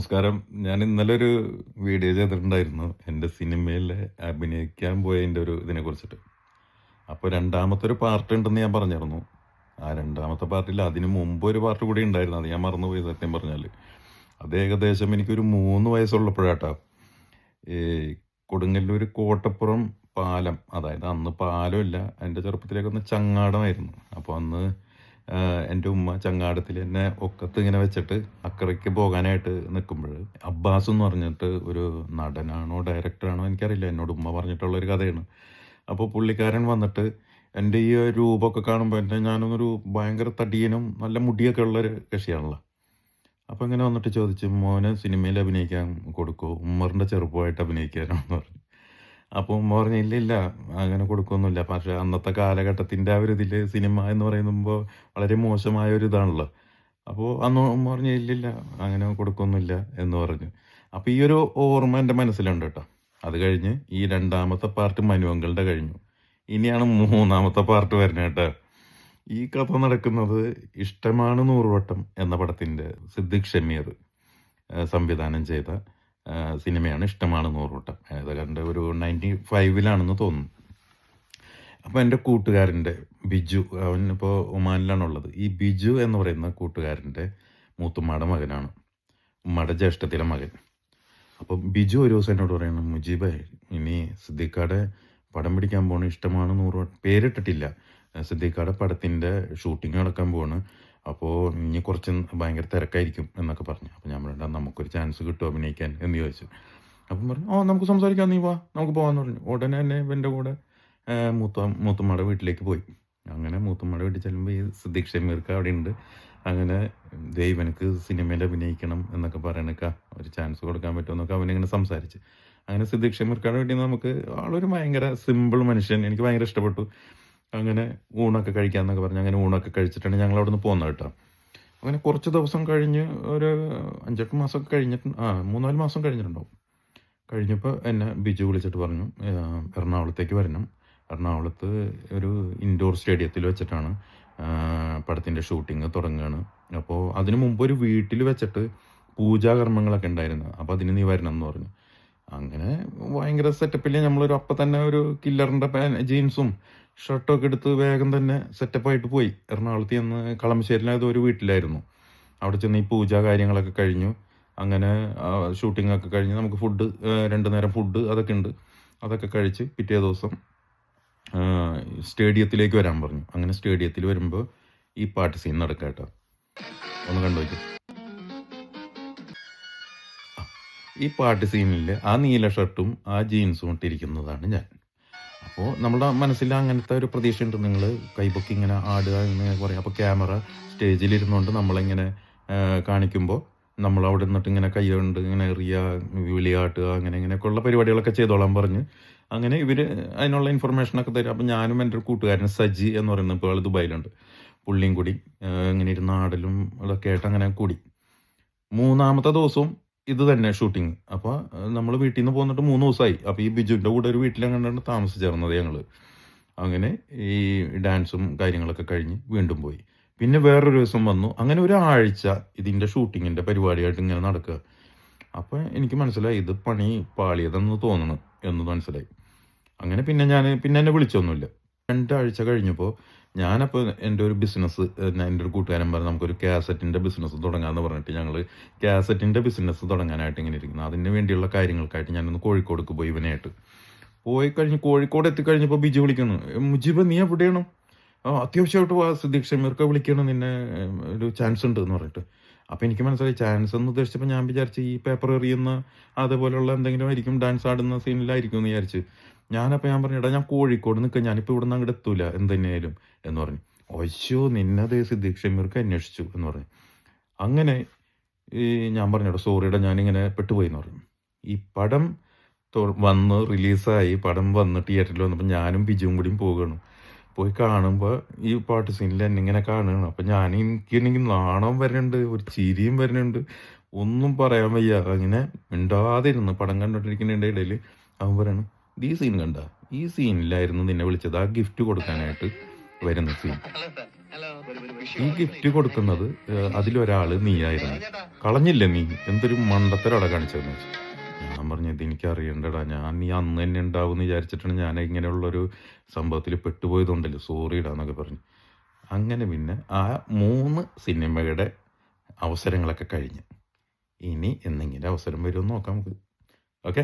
നമസ്കാരം. ഞാൻ ഇന്നലെ ഒരു വീഡിയോ ചെയ്തിട്ടുണ്ടായിരുന്നു. എന്റെ സിനിമയിൽ അഭിനയിക്കാൻ പോയതിന്റെ ഒരു ഇതിനെ കുറിച്ചിട്ട്. അപ്പോൾ രണ്ടാമത്തെ ഒരു പാർട്ട് ഉണ്ടെന്ന് ഞാൻ പറഞ്ഞിരുന്നു. ആ രണ്ടാമത്തെ പാർട്ടിൽ അതിന് മുമ്പ് ഒരു പാർട്ട് കൂടി ഉണ്ടായിരുന്നു. അത് ഞാൻ മറന്നുപോയി സത്യം പറഞ്ഞാൽ അത് ഏകദേശം എനിക്കൊരു മൂന്ന് വയസ്സുള്ളപ്പോഴാട്ടോ. ഈ കൊടുങ്ങല്ലൂർ കോട്ടപ്പുറം പാലം അതായത് അന്ന് പാലമില്ല എന്റെ ചെറുപ്പത്തിലേക്കൊന്ന് ചങ്ങാടമായിരുന്നു. അപ്പോൾ അന്ന് എന്റെ ഉമ്മ ചങ്ങാടത്തിൽ എന്നെ ഒക്കത്ത് ഇങ്ങനെ വെച്ചിട്ട് അക്കരയ്ക്ക് പോകാനായിട്ട് നിൽക്കുമ്പോൾ അബ്ബാസ് എന്ന് പറഞ്ഞിട്ട് ഒരു നടനാണോ ഡയറക്ടറാണോ എനിക്കറിയില്ല. എന്നോട് ഉമ്മ പറഞ്ഞിട്ടുള്ളൊരു കഥയാണ്. അപ്പോൾ പുള്ളിക്കാരൻ വന്നിട്ട് എന്റെ ഈ രൂപമൊക്കെ കാണുമ്പോൾ എന്റെ ഞാനൊന്നൊരു ഭയങ്കര തടിയനും നല്ല മുടിയൊക്കെ ഉള്ളൊരു കക്ഷിയാണല്ലോ. അപ്പോൾ ഇങ്ങനെ വന്നിട്ട് ചോദിച്ചു മോനെ സിനിമയിൽ അഭിനയിക്കാൻ കൊടുക്കുമോ ഉമ്മറിന്റെ ചെറുപ്പമായിട്ട് അഭിനയിക്കാനോ എന്ന് പറഞ്ഞു. അപ്പോൾ ഉമ്മ ഇല്ല ഇല്ല അങ്ങനെ കൊടുക്കൊന്നുമില്ല. പക്ഷേ അന്നത്തെ കാലഘട്ടത്തിന്റെ ആ ഒരു ഇതിൽ സിനിമ എന്ന് പറയുമ്പോൾ വളരെ മോശമായ ഒരു ഇതാണല്ലോ. അപ്പോൾ അന്ന് ഉമ്മ പറഞ്ഞു ഇല്ലില്ല അങ്ങനെ കൊടുക്കൊന്നുമില്ല എന്ന് പറഞ്ഞു. അപ്പോൾ ഈ ഒരു ഓർമ്മ എന്റെ മനസ്സിലുണ്ട് കേട്ടോ. അത് കഴിഞ്ഞ് ഈ രണ്ടാമത്തെ പാർട്ട് മനുവങ്കളുടെ കഴിഞ്ഞു. ഇനിയാണ് മൂന്നാമത്തെ പാർട്ട് വരുന്നത് കേട്ടോ. ഈ കഥ നടക്കുന്നത് ഇഷ്ടമാണ് നൂറുവട്ടം എന്ന പടത്തിന്റെ സിദ്ദിഖ് ഷമീർ സംവിധാനം ചെയ്ത സിനിമയാണ് ഇഷ്ടമാണ് നൂറുവട്ടം ഏതാണ്ട് ഒരു നയന്റി ഫൈവിലാണെന്ന് തോന്നുന്നു. അപ്പോൾ എന്റെ കൂട്ടുകാരന്റെ ബിജു അവൻ ഇപ്പോൾ ഒമാനിലാണുള്ളത്. ഈ ബിജു എന്ന് പറയുന്ന കൂട്ടുകാരന്റെ മൂത്തുമ്മയുടെ മകനാണ്. ഉമ്മയുടെ ജ്യേഷ്ഠത്തിലെ മകൻ. അപ്പോൾ ബിജു ഒരു ദിവസം എന്നോട് പറയുന്നത് മുജീബേ ഇനി സിദ്ദിഖാടെ പടം പിടിക്കാൻ പോണ ഇഷ്ടമാണ് നൂറ് പേരിട്ടിട്ടില്ല. സിദ്ദിഖാടെ പടത്തിന്റെ ഷൂട്ടിംഗ് നടക്കാൻ പോവാണ്. അപ്പോൾ ഇനി കുറച്ച് ഭയങ്കര തിരക്കായിരിക്കും എന്നൊക്കെ പറഞ്ഞു. അപ്പോൾ ഞാൻ പറഞ്ഞു നമുക്കൊരു ചാൻസ് കിട്ടുമോ അഭിനയിക്കാൻ എന്ന് ചോദിച്ചു. അപ്പം പറഞ്ഞു ഓ നമുക്ക് സംസാരിക്കാം നീ വാ നമുക്ക് പോകാമെന്ന് പറഞ്ഞു. ഉടനെ തന്നെ എന്റെ കൂടെ മൂത്ത മൂത്തമ്മയുടെ വീട്ടിലേക്ക് പോയി. അങ്ങനെ മൂത്തമ്മയുടെ വീട്ടിൽ ചെല്ലുമ്പോൾ ഈ സിദ്ദിഖ് ഷമീർക്ക് അവിടെ ഉണ്ട്. അങ്ങനെ ദൈവനക്ക് സിനിമയിൽ അഭിനയിക്കണം എന്നൊക്കെ പറയണക്ക ഒരു ചാൻസ് കൊടുക്കാൻ പറ്റുമെന്നൊക്കെ അവനിങ്ങനെ സംസാരിച്ച്. അങ്ങനെ സിദ്ദിഖ് ഷമീർക്കാട് നിന്ന് നമുക്ക് ആളൊരു ഭയങ്കര സിമ്പിൾ മനുഷ്യൻ എനിക്ക് ഭയങ്കര ഇഷ്ടപ്പെട്ടു. അങ്ങനെ ഊണൊക്കെ കഴിക്കാമെന്നൊക്കെ പറഞ്ഞ് അങ്ങനെ ഊണൊക്കെ കഴിച്ചിട്ടാണ് ഞങ്ങൾ അവിടെ നിന്ന് പോകുന്നത് കേട്ടോ. അങ്ങനെ കുറച്ച് ദിവസം കഴിഞ്ഞ് ഒരു അഞ്ചെട്ട് മാസം കഴിഞ്ഞിട്ട് ആ മൂന്നാൽ മാസം കഴിഞ്ഞിട്ടുണ്ടാവും. കഴിഞ്ഞപ്പോൾ എന്നെ ബിജു വിളിച്ചിട്ട് പറഞ്ഞു "ആ, എറണാകുളത്തേക്ക് വരണം. എറണാകുളത്ത് ഒരു ഇൻഡോർ സ്റ്റേഡിയത്തിൽ വെച്ചിട്ടാണ് പടത്തിന്റെ ഷൂട്ടിങ് തുടങ്ങുകയാണ് അപ്പോൾ അതിനു മുമ്പ് ഒരു വീട്ടിൽ വെച്ചിട്ട് പൂജാകർമ്മങ്ങളൊക്കെ ഉണ്ടായിരുന്നു. അപ്പോൾ അതിന് നീ വരണം എന്ന് പറഞ്ഞു. അങ്ങനെ ഭയങ്കര സെറ്റപ്പിൽ നമ്മളൊരു അപ്പം തന്നെ ഒരു കില്ലറിന്റെ ജീൻസും ഷർട്ടും ഒക്കെ എടുത്ത് വേഗം തന്നെ സെറ്റപ്പായിട്ട് പോയി. എറണാകുളത്ത് ചെന്ന് കളമശ്ശേരിയിലായത് ഒരു വീട്ടിലായിരുന്നു. അവിടെ ചെന്ന് ഈ പൂജ കാര്യങ്ങളൊക്കെ കഴിഞ്ഞു. അങ്ങനെ ഷൂട്ടിംഗ് ഒക്കെ കഴിഞ്ഞ് നമുക്ക് ഫുഡ് രണ്ട് നേരം ഫുഡ് അതൊക്കെ ഉണ്ട്. അതൊക്കെ കഴിച്ച് പിറ്റേ ദിവസം സ്റ്റേഡിയത്തിലേക്ക് വരാൻ പറഞ്ഞു. അങ്ങനെ സ്റ്റേഡിയത്തിൽ വരുമ്പോൾ ഈ പാട്ട് സീൻ നടക്കാം കേട്ടോ. ഒന്ന് കണ്ടു വയ്ക്കും ഈ പാട്ട് സീനിൽ ആ നീല ഷർട്ടും ആ ജീൻസും ഇട്ടിരിക്കുന്നതാണ് ഞാൻ. അപ്പോൾ നമ്മുടെ മനസ്സിൽ അങ്ങനത്തെ ഒരു പ്രതീക്ഷയുണ്ട്. നിങ്ങൾ കൈപൊക്കി ഇങ്ങനെ ആടുക എന്ന് പറയും. അപ്പോൾ ക്യാമറ സ്റ്റേജിലിരുന്നുകൊണ്ട് നമ്മളിങ്ങനെ കാണിക്കുമ്പോൾ നമ്മൾ അവിടെ നിന്നിട്ട് ഇങ്ങനെ കൈ കൊണ്ട് ഇങ്ങനെ എറിയുക വിളിയാട്ടുക അങ്ങനെ ഇങ്ങനെയൊക്കെയുള്ള പരിപാടികളൊക്കെ ചെയ്തോളാൻ പറഞ്ഞ് അങ്ങനെ ഇവർ അതിനുള്ള ഇൻഫർമേഷനൊക്കെ തരും. അപ്പം ഞാനും എന്റെ ഒരു കൂട്ടുകാരൻ സജി എന്ന് പറയുന്നത് ഇപ്പോൾ ദുബായിലുണ്ട്. പുള്ളിയും കൂടി ഇങ്ങനെ ഇരുന്ന് ആടലും അതൊക്കെ ആയിട്ട് അങ്ങനെ കൂടി. മൂന്നാമത്തെ ദിവസവും ഇത് തന്നെ ഷൂട്ടിങ് അപ്പോൾ നമ്മൾ വീട്ടിൽ നിന്ന് പോന്നിട്ട് മൂന്ന് ദിവസമായി അപ്പോൾ ഈ ബിജുവിന്റെ കൂടെ ഒരു വീട്ടിലെങ്ങാണ്ടാണ് താമസിച്ചിരുന്നത് ഞങ്ങൾ അങ്ങനെ ഈ ഡാൻസും കാര്യങ്ങളൊക്കെ കഴിഞ്ഞ് വീണ്ടും പോയി. പിന്നെ വേറൊരു ദിവസം വന്നു. അങ്ങനെ ഒരാഴ്ച ഇതിന്റെ ഷൂട്ടിങ്ങിന്റെ പരിപാടിയായിട്ട് ഇങ്ങനെ നടക്കുക. അപ്പോൾ എനിക്ക് മനസ്സിലായി ഇത് പണി പാളിയതെന്ന് തോന്നുന്നു എന്ന് മനസ്സിലായി. അങ്ങനെ പിന്നെ ഞാൻ പിന്നെ എന്നെ വിളിച്ചൊന്നുമില്ല. രണ്ടാഴ്ച കഴിഞ്ഞപ്പോൾ ഞാനപ്പോൾ എന്റെ ഒരു ബിസിനസ് എന്റെ ഒരു കൂട്ടുകാരൻ പറഞ്ഞു നമുക്കൊരു കാസറ്റിന്റെ ബിസിനസ് തുടങ്ങാമെന്ന് പറഞ്ഞിട്ട് ഞങ്ങൾ കാസറ്റിന്റെ ബിസിനസ് തുടങ്ങാനായിട്ട് ഇങ്ങനെ ഇരിക്കുന്നു. അതിന് വേണ്ടിയുള്ള കാര്യങ്ങൾക്കായിട്ട് ഞാനൊന്ന് കോഴിക്കോടേക്ക് പോയി ഇവനായിട്ട് പോയി കഴിഞ്ഞ് കോഴിക്കോട് എത്തിക്കഴിഞ്ഞപ്പോൾ ബിജു വിളിക്കുന്നു "ഏ, മുജീബ് നീ എവിടെയാണ്? അത്യാവശ്യമായിട്ട് വാ സുധീക്ഷ ഷമീർക്ക് വിളിക്കണം നിന്നെ ഒരു ചാൻസ് ഉണ്ട് എന്ന് പറഞ്ഞിട്ട്. അപ്പോൾ എനിക്ക് മനസ്സിലായി ചാൻസ് എന്ന് ഉദ്ദേശിച്ചപ്പോൾ ഞാൻ വിചാരിച്ചു ഈ പേപ്പർ എറിയുന്ന അതേപോലെയുള്ള എന്തെങ്കിലും ആയിരിക്കും ഡാൻസ് ആടുന്ന സീനിലായിരിക്കും എന്ന് വിചാരിച്ചു. ഞാനപ്പോൾ ഞാൻ പറഞ്ഞു എടാ ഞാൻ കോഴിക്കോട് നിൽക്കാം. ഞാനിപ്പോൾ ഇവിടെ നിന്ന് അങ്ങോട്ട് എത്തൂല. എന്ത് തന്നെയായാലും എന്ന് പറഞ്ഞു. ഒശോ നിന്നത് സിദ്ദീഖ് ഷമീർക്ക് അന്വേഷിച്ചു. എന്ന് പറഞ്ഞു. അങ്ങനെ ഈ ഞാൻ പറഞ്ഞോടാ സോറിയുടെ ഞാനിങ്ങനെ പെട്ടുപോയി. എന്ന് പറഞ്ഞു. ഈ പടം വന്ന് റിലീസായി. പടം വന്ന് തിയേറ്ററിൽ വന്നപ്പോൾ ഞാനും ബിജുവും കൂടിയും പോകണം. പോയി കാണുമ്പോൾ ഈ പാട്ട് സീനിൽ എന്നെ ഇങ്ങനെ കാണുകയാണ്. അപ്പം ഞാൻ എനിക്കാണെങ്കിൽ നാണം വരുന്നുണ്ട് ഒരു ചിരിയും വരുന്നുണ്ട്. ഒന്നും പറയാൻ വയ്യ. അങ്ങനെ മിണ്ടാതിരുന്ന്. പടം കണ്ടോണ്ടിരിക്കുന്നതിന്റെ ഇടയിൽ അവൻ പറയണം ഈ സീൻ കണ്ട? ഈ സീനിലായിരുന്നു നിന്നെ വിളിച്ചത്. ആ ഗിഫ്റ്റ് കൊടുക്കാനായിട്ട് വരുന്ന സീൻ ഈ ഗിഫ്റ്റ് കൊടുക്കുന്നത് ഏഹ്, അതിലൊരാൾ നീയായിരുന്നു. കളഞ്ഞില്ല നീ? എന്തൊരു മണ്ടത്തരവിടെ കാണിച്ചതെന്ന് വെച്ചു. ഞാൻ പറഞ്ഞു ഇത് എനിക്ക് അറിയണ്ടടാ ഞാൻ നീ അന്ന് തന്നെ ഉണ്ടാവും എന്ന് വിചാരിച്ചിട്ടാണ് ഞാൻ ഇങ്ങനെയുള്ളൊരു സംഭവത്തിൽ പെട്ടുപോയതുണ്ടല്ലോ സോറി ഇടാന്നൊക്കെ പറഞ്ഞു. അങ്ങനെ പിന്നെ ആ മൂന്ന് സിനിമയുടെ അവസരങ്ങളൊക്കെ കഴിഞ്ഞ്. ഇനി എന്തെങ്കിലും അവസരം വരുമെന്ന് നോക്കാം നമുക്ക്. ഓക്കെ?